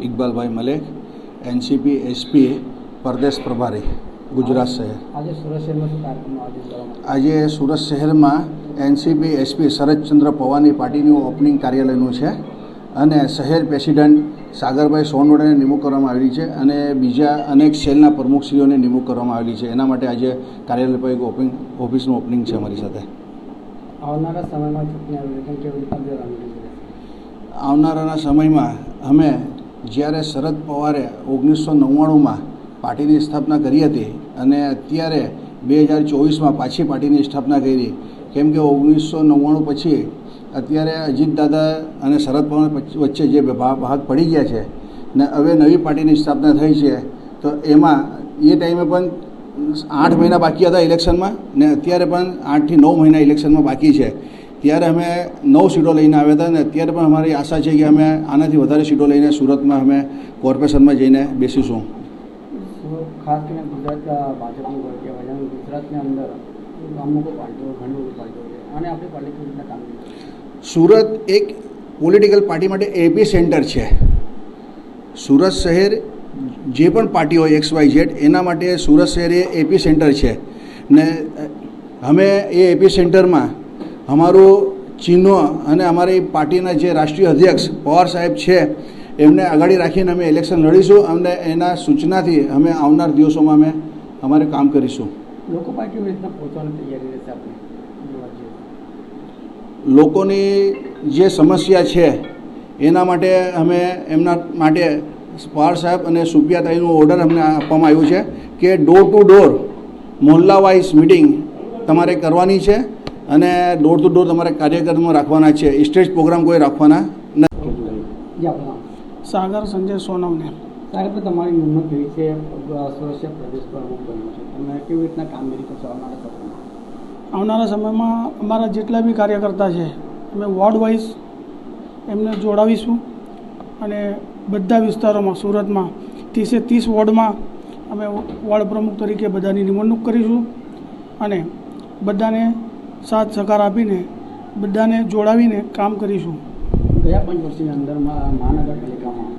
ઇકબાલભાઈ Malek NCP SP પરદેશ પ્રભારી ગુજરાત શહેર. આજે સુરત શહેરમાં આયોજન આજે સુરત એનસીપી એસપી શરદચંદ્ર પવારની પાર્ટીનું ઓપનિંગ કાર્યાલયનું છે અને શહેર પ્રેસિડેન્ટ સાગરભાઈ સોનવડાને નિમણૂક કરવામાં આવેલી છે અને બીજા અનેક સેલના પ્રમુખશ્રીઓને નિમણૂક કરવામાં આવેલી છે. એના માટે આજે કાર્યાલય પર એક ઓપનિંગ ઓફિસનું ઓપનિંગ છે અમારી સાથે. આવનારા સમયમાં ચૂંટણી આવી રહી કેવી રીતે અપડેટ આવી રહી છે આવનારાના સમયમાં અમે જ્યારે શરદ પવારે ઓગણીસો નવ્વાણુંમાં પાર્ટીની સ્થાપના કરી હતી અને અત્યારે બે હજાર ચોવીસમાં પાછી પાર્ટીની સ્થાપના કરી, કેમ કે ઓગણીસો નવ્વાણું પછી અત્યારે અજીત દાદા અને શરદ પવાર વચ્ચે- જે ભાગ પડી ગયા છે ને હવે નવી પાર્ટીની સ્થાપના થઈ છે, તો એમાં એ ટાઈમે પણ આઠ મહિના બાકી હતા ઇલેક્શનમાં ને અત્યારે પણ આઠથી નવ મહિના ઇલેક્શનમાં બાકી છે. ત્યારે અમે નવ સીટો લઈને આવ્યા હતા અને અત્યારે પણ અમારી આશા છે કે અમે આનાથી વધારે સીટો લઈને સુરતમાં અમે કોર્પોરેશનમાં જઈને બેસીશું. સુરત ખાસ કરીને ગુજરાત ભાજપની હોય કહેવાય જેમ ગુજરાતની અંદર અમુક પાર્ટીઓ ઘણી બધી પાર્ટીઓ છે. અને આપણી પાર્ટી કેવી રીતના કામગીરી કરે? છે? સુરત એક પોલિટિકલ પાર્ટી માટે એપી સેન્ટર છે. સુરત શહેર જે પણ પાર્ટી હોય એક્સ વાય ઝેડ એના માટે સુરત શહેર એ એપી સેન્ટર છે. ને અમે એ એપી સેન્ટરમાં અમારું ચિહ્નો અને અમારી પાર્ટીના જે રાષ્ટ્રીય અધ્યક્ષ પવાર સાહેબ છે એમને આગળ રાખીને અમે ઇલેક્શન લડીશું. અને એના સૂચનાથી અમે આવનાર દિવસોમાં અમે અમારે કામ કરીશું. લોકો પાસે પહોંચવાની તૈયારી રહેશે આપણે લોકોની જે સમસ્યા છે એના માટે અમે એમના માટે પવાર સાહેબ અને સુપિયાતાઈનું ઓર્ડર અમને આપવામાં આવ્યું છે કે door to door Mohalla wise meeting તમારે કરવાની છે. અને ડોર ટુ ડોર તમારે કાર્યક્રમો રાખવાના છે. સ્ટેજ પ્રોગ્રામ કોઈ રાખવાના નથી. સાગર સંજય સોનવને સાહેબ તમારી નિમણૂક થઈ છે સુરક્ષા પ્રદેશ પ્રમુખ બન્યો છે. તમે કેવી રીતના કામગીરી કરશો આવનારા સમયમાં? આવનારા સમયમાં અમારા જેટલા બી કાર્યકર્તા છે અમે વોર્ડ વાઇઝ એમને જોડાવીશું અને બધા વિસ્તારોમાં સુરતમાં ત્રીસે ત્રીસ વોર્ડમાં અમે વોર્ડ પ્રમુખ તરીકે બધાની નિમણૂક કરીશું અને બધાને સાથ સહકાર આપીને બધાને જોડાવીને કામ કરીશું. ગયા પાંચ વર્ષની અંદર મહાનગરપાલિકામાં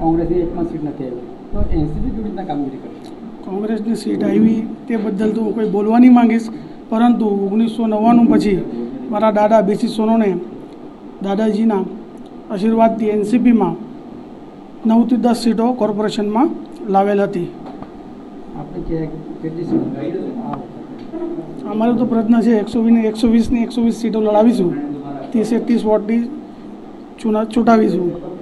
કોંગ્રેસની એક પણ સીટ નથી આવી તો એનસીપી કેવી રીતના કામગીરી કરશે? કોંગ્રેસની સીટ આવી તે બદલ તો હું કોઈ બોલવા નહીં માંગીશ. પરંતુ ઓગણીસો નવ્વાણું પછી મારા દાદા બેસી સોનોને દાદાજીના આશીર્વાદથી એનસીપીમાં નવથી દસ સીટો કોર્પોરેશનમાં લાવેલ હતી. આપણે કેટલી સીટ અમારો તો પ્રયત્ન છે એકસો વીસ એકસો વીસની એકસો વીસ સીટો લડાવીશું. ત્રીસે ત્રીસ વોટની ચૂના ચૂંટાવીશું.